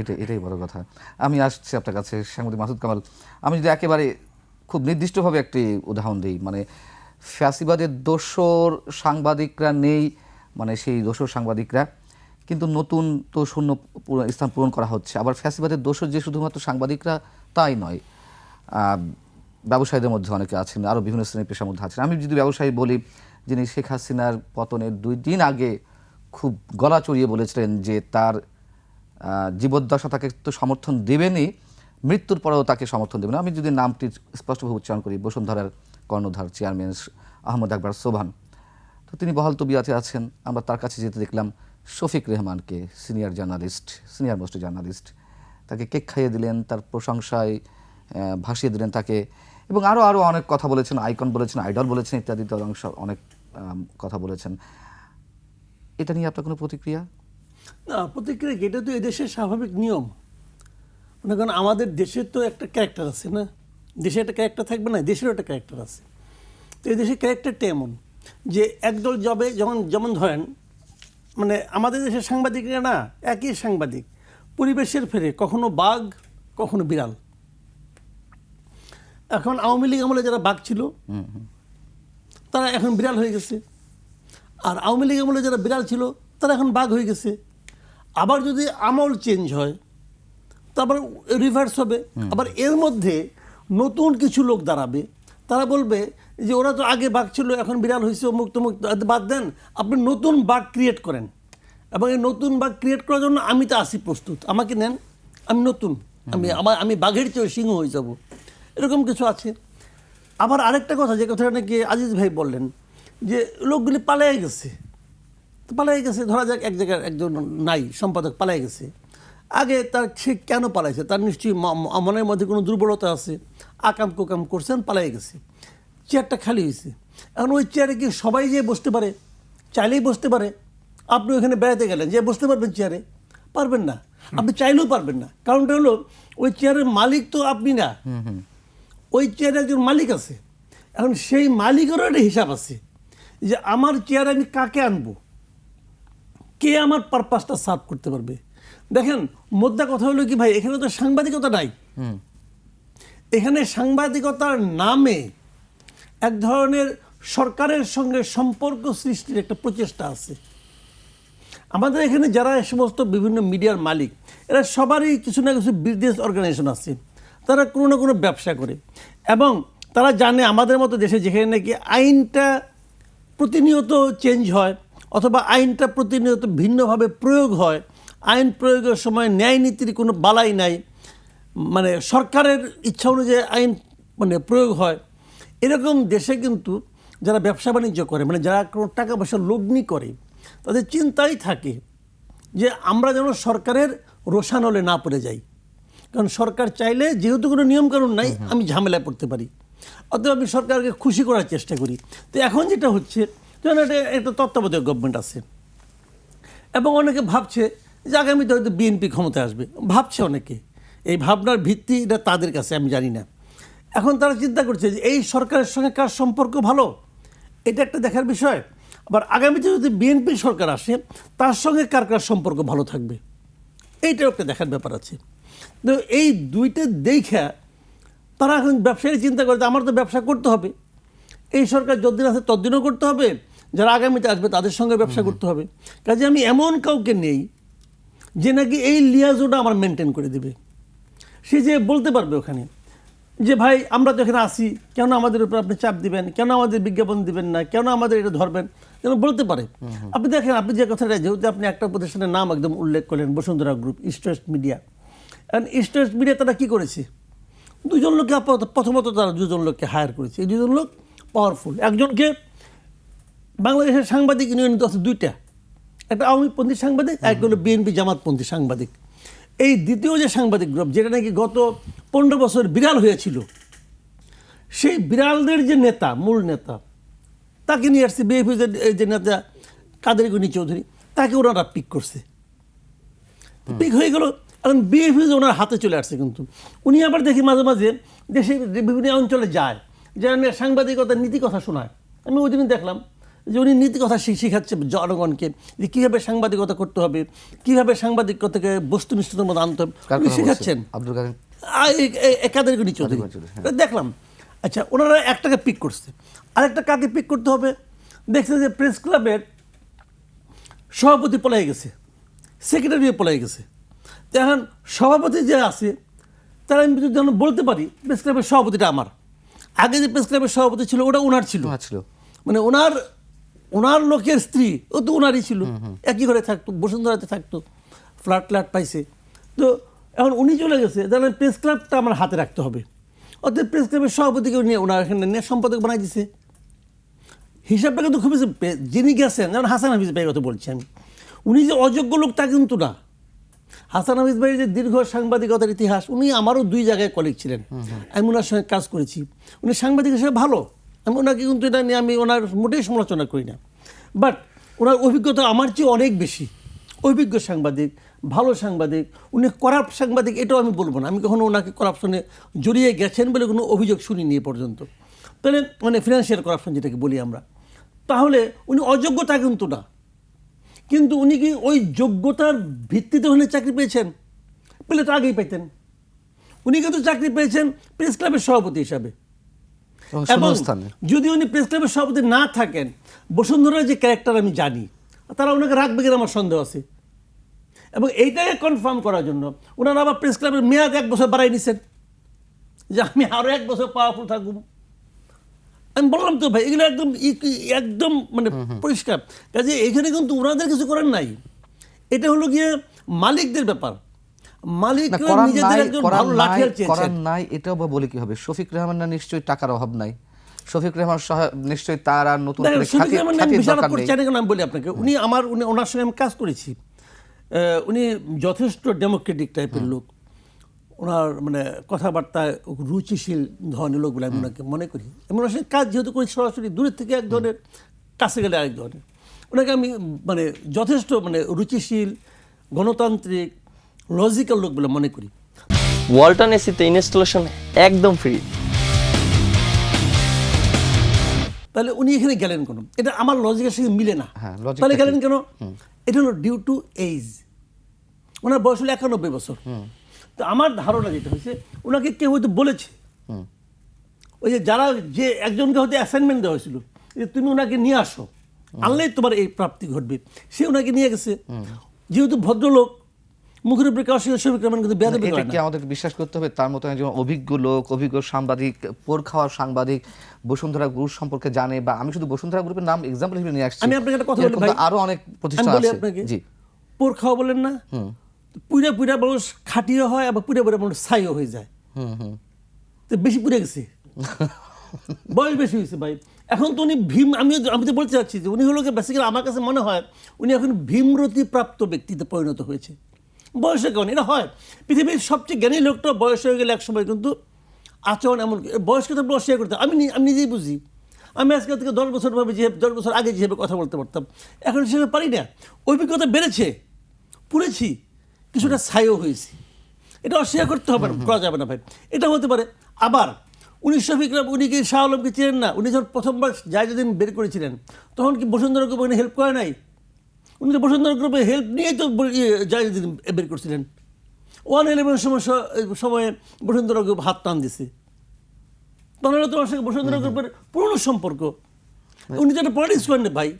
এটা, এটাই বড় কথা। আমি আসছি আপনার কাছে, সাংবাদিক মাসুদ কামাল। আমি যদি একেবারে খুব নির্দিষ্টভাবে একটি উদাহরণ দিই মানে ফ্যাসিবাদের দোসর সাংবাদিকরা নেই মানে সেই দোসর সাংবাদিকরা, কিন্তু নতুন তো শূন্য স্থান পূরণ করা হচ্ছে। আবার ফ্যাসিবাদের দোসর যে শুধুমাত্র সাংবাদিকরা, তাই নয়। ব্যবসায়ীদের মধ্যে অনেকে আছেন, আরও বিভিন্ন শ্রেণির পেশার মধ্যে আছেন। আমি যদি ব্যবসায়ী বলি, যিনি শেখ হাসিনার পতনের দুই দিন আগে খুব গলা চড়িয়ে বলেছিলেন যে তার জীবদ্দশা তাকে তো সমর্থন দেবেনই, মৃত্যুর পরেও তাকে সমর্থন দেবেন। আমি যদি নামটি স্পষ্টভাবে উচ্চারণ করি, বসুন্ধরার কর্ণধার চেয়ারম্যান আহমদ আকবর সোভান। তো তিনি বহাল তবিয়াতে আছেন। আমরা তার কাছে যেতে দেখলাম Shafik রেহমানকে, senior journalist, senior most journalist. তাকে কেক খাইয়ে দিলেন, তার প্রশংসায় ভাসিয়ে দিলেন তাকে। এবং আরও আরও অনেক কথা বলেছেন, আইকন বলেছেন, আইডল বলেছেন, ইত্যাদি অংশ অনেক কথা বলেছেন। এটা নিয়ে আপনার কোনো প্রতিক্রিয়া? না প্রতিক্রিয়া? এটা তো এদেশের স্বাভাবিক নিয়ম। মনে করেন আমাদের দেশের তো একটা ক্যারেক্টার আছে না? দেশে একটা ক্যারেক্টার থাকবে না দেশেরও একটা ক্যারেক্টার আছে। তো এই দেশের ক্যারেক্টারটা এমন যে একদল জবে যেমন যেমন ধরেন মানে আমাদের দেশের সাংবাদিকরা না একই সাংবাদিক। পরিবেশের ফেরে কখনো বাঘ কখনো বিড়াল। এখন আওয়ামী লীগ আমলে যারা বাঘ ছিল তারা এখন বিড়াল হয়ে গেছে। আর আওয়ামী লীগ আমলে যারা বিড়াল ছিল তারা এখন বাঘ হয়ে গেছে। আবার যদি আমল চেঞ্জ হয় তারপর রিভার্স হবে। আবার এর মধ্যে নতুন কিছু লোক দাঁড়াবে। তারা বলবে যে ওরা তো আগে বাঘ ছিল এখন বিড়াল হয়েছে অমুক তমুক। বাদ দেন আপনি নতুন বাঘ ক্রিয়েট করেন। এবং এই নতুন বাঘ ক্রিয়েট করার জন্য আমি তো আসি প্রস্তুত। আমাকে নেন আমি নতুন আমি আমার আমি বাঘের চেয়ে সিংহ হয়ে যাব। এরকম কিছু আছে। আবার আরেকটা কথা যে কথাটা নাকি আজিজ ভাই বললেন যে লোকগুলি পালিয়ে গেছে। তো পালিয়ে গেছে ধরা যাক এক জায়গায় একজন নাই সম্পাদক পালিয়ে গেছে। আগে তার সে কেন পালাইছে? তার নিশ্চয়ই মনের মধ্যে কোনো দুর্বলতা আছে। আকাম কুকাম করছেন পালিয়ে গেছে। চেয়ারটা খালি হয়েছে। এখন ওই চেয়ারে কি সবাই যে বসতে পারে? চাইলেই বসতে পারে। আপনি ওখানে বেড়াতে গেলেন যে বসতে পারবেন চেয়ারে? পারবেন না। আপনি চাইলেও পারবেন না। কারণটা হলো ওই চেয়ারের মালিক তো আপনি না। ওই চেয়ারে একজন মালিক আছে। এখন সেই মালিকেরও একটা হিসাব আছে যে আমার চেয়ারে আমি কাকে আনব? কে আমার পারপাসটা সার্ভ করতে পারবে? দেখেন মোদ্দা কথা হলো কি ভাই এখানে তো সাংবাদিকতা নাই। এখানে সাংবাদিকতার নামে এক ধরনের সরকারের সঙ্গে সম্পর্ক সৃষ্টির একটা প্রচেষ্টা আছে। আমাদের এখানে যারা এই সমস্ত বিভিন্ন মিডিয়ার মালিক এরা সবারই কিছু না কিছু বিজনেস অর্গানাইজেশন আছে। তারা কোনো না কোনো ব্যবসা করে। এবং তারা জানে আমাদের মতো দেশে যেখানে নাকি আইনটা প্রতিনিয়ত চেঞ্জ হয়। অথবা আইনটা প্রতিনিয়ত ভিন্নভাবে প্রয়োগ হয়। আইন প্রয়োগের সময় ন্যায় নীতির কোনো বালাই নাই। মানে সরকারের ইচ্ছা অনুযায়ী আইন মানে প্রয়োগ হয়। এরকম দেশে কিন্তু যারা ব্যবসা বাণিজ্য করে মানে যারা কোনো টাকা পয়সা লগ্নি করে তাদের চিন্তাই থাকে যে আমরা যেন সরকারের রোষানলে না পড়ে যাই। কারণ সরকার চাইলে যেহেতু কোনো নিয়মকানুন নাই আমি ঝামেলায় পড়তে পারি। অতএব আমি সরকারকে খুশি করার চেষ্টা করি। তো এখন যেটা হচ্ছে যেমন একটা একটা তত্ত্বাবধায়ক গভর্নমেন্ট আছে। এবং অনেকে ভাবছে যে আগামীতে হয়তো বিএনপি ক্ষমতায় আসবে। ভাবছে অনেকে। এই ভাবনার ভিত্তি এটা তাদের কাছে, আমি জানি না। এখন তারা চিন্তা করছে যে এই সরকারের সঙ্গে কার সম্পর্ক ভালো? এটা একটা দেখার বিষয়। আবার আগামীতে যদি বিএনপি সরকার আসে, তার সঙ্গে কার কার সম্পর্ক ভালো থাকবে? এইটাও একটা দেখার ব্যাপার আছে। তো এই দুইটা দেখা তারা এখন ব্যবসায়ী চিন্তা করে আমার তো ব্যবসা করতে হবে। এই সরকার যতদিন আছে ততদিনও করতে হবে। যারা আগামীতে আসবে তাদের সঙ্গে ব্যবসা করতে হবে। কাজে আমি এমন কাউকে নেই যে নাকি এই লিয়াজোটা আমার মেনটেন করে দেবে। সে যে বলতে পারবে ওখানে যে ভাই আমরা তো এখানে আসি কেন আমাদের উপর আপনি চাপ দিবেন? কেন আমাদের বিজ্ঞাপন দিবেন না? কেন আমাদের এটা ধরবেন? যেন বলতে পারে। আপনি দেখেন আপনি যে কথাটা যেহেতু আপনি একটা প্রতিষ্ঠানের নাম একদম উল্লেখ করলেন Bashundhara group East West Media and East West Media তারা কী করেছে? দুজন লোককে আপাতত প্রথমত তারা দুজন লোককে হায়ার করেছে। এই দুজন লোক পাওয়ারফুল একজনকে বাংলাদেশের সাংবাদিক ইউনিয়ন তো আছে দুইটা। একটা আওয়ামী আওয়ামীপন্থী সাংবাদিক আর একটা হলো বিএনপি জামাতপন্থী সাংবাদিক। এই দ্বিতীয় যে সাংবাদিক গ্রুপ যেটা নাকি গত পনেরো বছর বিড়াল হয়েছিল সেই বিড়ালদের যে নেতা মূল নেতা তাকে নিয়ে আসছে বিএনপি যে নেতা কাদের গনি চৌধুরী তাকে ওনারা পিক করছে। পিক হয়ে গেল এখন বিএফি ওনার হাতে চলে আসছে কিন্তু। উনি আবার দেখি মাঝে মাঝে দেশে বিভিন্ন অঞ্চলে যায় যে আমি সাংবাদিকতার নীতি কথা শোনায়। আমি ওই দিন দেখলাম যে উনি নীতি কথা শি- শিখাচ্ছে জনগণকে যে কীভাবে সাংবাদিকতা করতে হবে কীভাবে সাংবাদিকতাকে বস্তুনিষ্ঠতার মধ্যে আনতে হবে উনি শেখাচ্ছেন? আব্দুল কাদের? একাদের গণি চৌধুরী? হ্যাঁ। দেখলাম আচ্ছা ওনারা একটাকে পিক করছে। আরেকটা কাকে পিক করতে হবে? দেখছে যে প্রেস ক্লাবের সভাপতি পলাই গেছে সেক্রেটারিও পলাই গেছে। এখন সভাপতি যে আছে তারা আমি যদি যেন বলতে পারি প্রেস ক্লাবের সভাপতিটা আমার। আগে যে প্রেস ক্লাবের সভাপতি ছিল ওটা ওনার ছিল। ছিল। মানে ওনার ওনার লোকের স্ত্রী ও তো ওনারই ছিল। একই ঘরে থাকতো বসুন্ধরাতে থাকতো ফ্ল্যাট ফ্ল্যাট পাইছে। তো এখন উনি চলে গেছে তাহলে প্রেস ক্লাবটা আমার হাতে রাখতে হবে। অর্থাৎ প্রেস ক্লাবের সভাপতিকে নিয়ে ওনার এখানে নিয়ে সম্পাদক বানাই দিছে। হিসাবটা কিন্তু খুবই যিনি গেছেন যেমন হাসান হাফিজ ভাইয়ের কথা বলছি আমি উনি যে অযোগ্য লোক তা কিন্তু না। হাসান হাফিজ ভাইয়ের যে দীর্ঘ সাংবাদিকতার ইতিহাস উনি আমারও দুই জায়গায় কলিগ ছিলেন। আমি ওনার সঙ্গে কাজ করেছি। উনি সাংবাদিক হিসেবে ভালো। আমি ওনাকে কিন্তু এটা নিয়ে আমি ওনার মোটেই সমালোচনা করি না। বাট ওনার অভিজ্ঞতা আমার চেয়ে অনেক বেশি। অভিজ্ঞ সাংবাদিক, ভালো সাংবাদিক, উনি করাপ্ট সাংবাদিক এটাও আমি বলব না। আমি কখনো ওনাকে করাপশনে জড়িয়ে গেছেন বলে কোনো অভিযোগ শুনিনি এ পর্যন্ত। তাহলে মানে ফিনান্সিয়াল করাপশন যেটাকে বলি আমরা। তাহলে উনি অযোগ্যতা কিন্তু না। কিন্তু উনি কি ওই যোগ্যতার ভিত্তিতে ওখানে চাকরি পেয়েছেন? পেলে তো আগেই পেতেন উনি কিন্তু চাকরি পেয়েছেন প্রেস ক্লাবের সভাপতি হিসাবে। এবং যদি উনি প্রেস ক্লাবের সভাপতি না থাকেন বসুন্ধরার যে ক্যারেক্টার আমি জানি তারা ওনাকে রাখবে কিনা আমার সন্দেহ আছে। এবং এইটাকে কনফার্ম করার জন্য ওনারা আবার প্রেস ক্লাবের মেয়াদ এক বছর বাড়াই নিছেন। যে আমি আরও এক বছর পাওয়ারফুল থাকব। আমি বললাম তো ভাই এগুলো একদম একদম মানে পরিষ্কার। কাজে এখানে কিন্তু ওনাদের কিছু করার নাই। এটা হলো গিয়ে মালিকদের ব্যাপার। মালিক নিজেদের একজন ভালো লাঠিয়াল চেয়েছেন নাই এটাও বা বলে কি হবে? শফিক রেহমানের নিশ্চয়ই টাকার অভাব নাই? শফিক রহমান সহায়- নিশ্চয়ই তার আর নতুন করে শফিক রহমান আমি বলি আপনাকে উনি আমার উনি ওনার সঙ্গে আমি কাজ করেছি। উনি যথেষ্ট ডেমোক্রেটিক টাইপের লোক। ওনার মানে কথাবার্তায় রুচিশীল ধরনের লোক বলে আমি ওনাকে মনে করি। আমি ওনার সঙ্গে কাজ যেহেতু করি সরাসরি দূরের থেকে এক ধরনের কাছে গেলে আরেক ধরনের। ওনাকে আমি মানে যথেষ্ট মানে রুচিশীল গণতান্ত্রিক লজিক্যাল লোক বলে মনে করি। ওয়ালটন এসিতে ইনস্টলেশন একদম ফ্রি তাহলে উনি এখানে গেলেন কেন? এটা আমার লজিকের সঙ্গে মিলে না। হ্যাঁ, তাহলে গেলেন কেন? এটা হলো ডিউ টু এইজ ওনার বয়স হলো একানব্বই বছর। তো আমার ধারণা যেটা হয়েছে ওনাকে কেউ হয়তো বলেছে। ওই যে যারা যে একজনকে হয়তো অ্যাসাইনমেন্ট দেওয়া হয়েছিল যে তুমি ওনাকে নিয়ে আসো আনলেই তোমার এই প্রাপ্তি ঘটবে। সে ওনাকে নিয়ে গেছে। যেহেতু ভদ্রলোক মুখের উপরে সঙ্গে শফিক রহমান কিন্তু বেয়াদবি এটা করে কি না আমাদের বিশ্বাস করতে হবে? তার মতো একজন অভিজ্ঞ লোক অভিজ্ঞ সাংবাদিক পোর খাওয়ার সাংবাদিক বসুন্ধরা গ্রুপ সম্পর্কে জানে বা আমি শুধু বসুন্ধরা গ্রুপের নাম এক্সাম্পল হিসেবে নিয়ে আসছি। আমি আপনাকে একটা কথা বলি ভাই। আরও অনেক প্রতিষ্ঠান আছে। জি। পোর খাওয়া বলেন না পুরা পুরা মানুষ খাটিও হয় আবার পুরা পুরা মানুষ ছাইও হয়ে যায়। হুম হুম। তো বেশি পুড়ে গেছে। বয়স বেশি হয়েছে ভাই। এখন তো উনি ভীম আমি আমি তো বলতে চাচ্ছি যে উনি হলো বেসিক্যালি আমার কাছে মনে হয় উনি এখন ভীমরতি প্রাপ্ত ব্যক্তিতে পরিণত হয়েছে। বয়সের কারণে এটা হয়। পৃথিবীর সবচেয়ে জ্ঞানী লোকটা বয়স হয়ে গেলে একসময় কিন্তু আচরণ এমন বয়সকে তো অস্বীকার করতে আমি আমি নিজেই বুঝি। আমি আজকাল থেকে দশ বছর ভাবে যে দশ বছর আগে যেভাবে কথা বলতে পারতাম। এখন সেভাবে পারি না। অভিজ্ঞতা বেড়েছে। পড়েছি। কিছুটা ছাইও হয়েছি। এটা অস্বীকার করতে হবে না। করা যাবে না ভাই। এটা হতে পারে। আবার উনিশশো শফিকরা উনি কি শাহ আলমকে চিনেন না? উনি যখন প্রথমবার জায়জাদিন বের করেছিলেন তখন কি বসুন্ধরা ওখানে হেল্প করে নাই? উনি তো বসুন্ধরা গ্রুপে হেল্প নিয়েই তো জায়জাদিন বের করছিলেন। ওয়ান ইলেভেন সময় সময়ে বসুন্ধরা গ্রুপ হাত টান দিছে। তখন তোমার সঙ্গে বসুন্ধরা গ্রুপের পুরনো সম্পর্ক। উনি তো একটা পলিটিক্স করেন ভাই।